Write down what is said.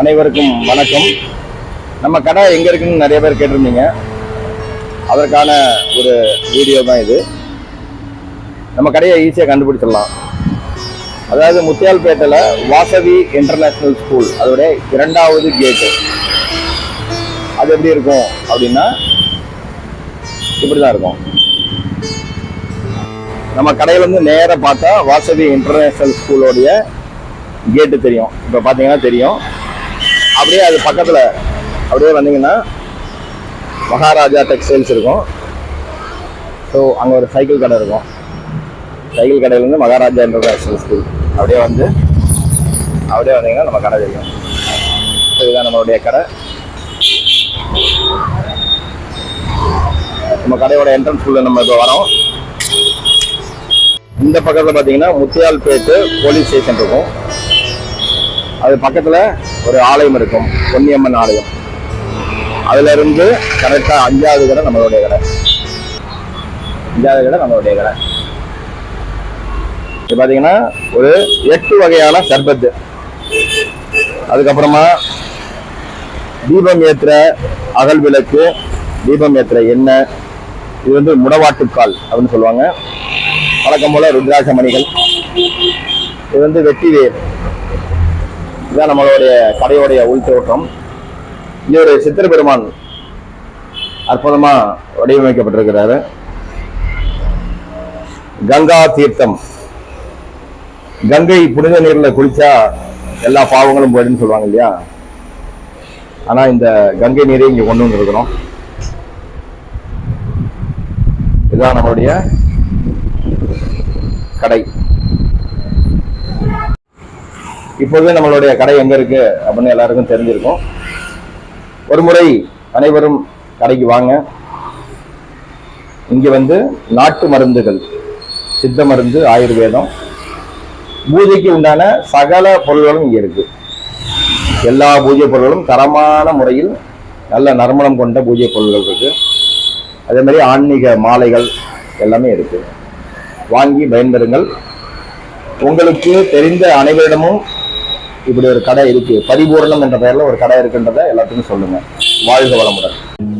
அனைவருக்கும் வணக்கம். நம்ம கடை எங்க இருக்குன்னு நிறைய பேர் கேட்டிருந்தீங்க. அதற்கான ஒரு வீடியோ தான் இது. நம்ம கடையை ஈஸியாக கண்டுபிடிச்சிடலாம். அதாவது முத்தியால்பேட்டையில் வாசவி இன்டர்நேஷ்னல் ஸ்கூல் அதோடைய இரண்டாவது கேட்டு அது எப்படி இருக்கும் அப்படின்னா இப்படி தான் இருக்கும். நம்ம கடையிலேருந்து நேராக பார்த்தா வாசவி இன்டர்நேஷ்னல் ஸ்கூலோடைய கேட்டு தெரியும். இப்போ பார்த்தீங்கன்னா தெரியும். அப்படியே அது பக்கத்தில் அப்படியே வந்தீங்கன்னா மகாராஜா டெக்ஸ்டைல்ஸ் இருக்கும். ஸோ அங்கே ஒரு சைக்கிள் கடை இருக்கும். சைக்கிள் கடையிலேருந்து மகாராஜா இன்டர்நேஷ்னல் ஸ்கூல். அப்படியே வந்து அப்படியே வந்தீங்கன்னா நம்ம கடை தெரியும். இதுதான் நம்மளுடைய கடை. நம்ம கடையோட என்ட்ரன்ஸ் உள்ள நம்ம இப்போ வரோம். இந்த பக்கத்தில் பார்த்தீங்கன்னா முத்தியால்பேட்டு போலீஸ் ஸ்டேஷன் இருக்கும். அது பக்கத்தில் ஒரு ஆலயம் இருக்கும் பொன்னியம்மன் ஆலயம். அதுல இருந்து கரெக்டாக அஞ்சாவது கடை நம்மளுடைய கடை. அஞ்சாவது கடை நம்மளுடைய கடை. இது பார்த்தீங்கன்னா ஒரு எட்டு வகையான சர்பத்து. அதுக்கப்புறமா தீபம் ஏத்துற அகல் விளக்கு தீபம் ஏத்துற எண்ணெய் இது வந்து முடவாட்டுக்கால் அப்படின்னு சொல்லுவாங்க. வழக்கம் போல ருத்ராட்ச மணிகள். இது வந்து வெட்டி வேர். இதுதான் நம்மளுடைய கடையோடைய உள் தோற்றம். இது ஒரு சித்திர பெருமான் அற்புதமாக வடிவமைக்கப்பட்டிருக்கிறாரு. கங்கா தீர்த்தம். கங்கை புனித நீரில் குளிச்சா எல்லா பாவங்களும் போயிடுன்னு சொல்லுவாங்க இல்லையா? ஆனால் இந்த கங்கை நீரை இங்கே கொண்டு வந்துருக்கிறோம். இதுதான் நம்மளுடைய கடை. இப்போவே நம்மளுடைய கடை எங்க இருக்கு அப்படின்னு எல்லாருக்கும் தெரிஞ்சிருக்கும். ஒரு முறை அனைவரும் கடைக்கு வாங்க. இங்க வந்து நாட்டு மருந்துகள் சித்த மருந்து ஆயுர்வேதம் பூஜைக்கு உண்டான சகல பொருள்களும் இங்கே இருக்கு. எல்லா பூஜை பொருள்களும் தரமான முறையில் நல்ல நறுமணம் கொண்ட பூஜை பொருள்கள் இருக்கு. அதே மாதிரி ஆன்மீக மாலைகள் எல்லாமே இருக்கு. வாங்கி பயன்பெறுங்கள். உங்களுக்கு தெரிந்த அனைவரிடமும் இப்படி ஒரு கடை இருக்கு. பரிபூரணம் என்ற பெயர்ல ஒரு கடை இருக்குன்றதை எல்லாத்துக்கும் சொல்லுங்க. வாழ்க வளமுடன்.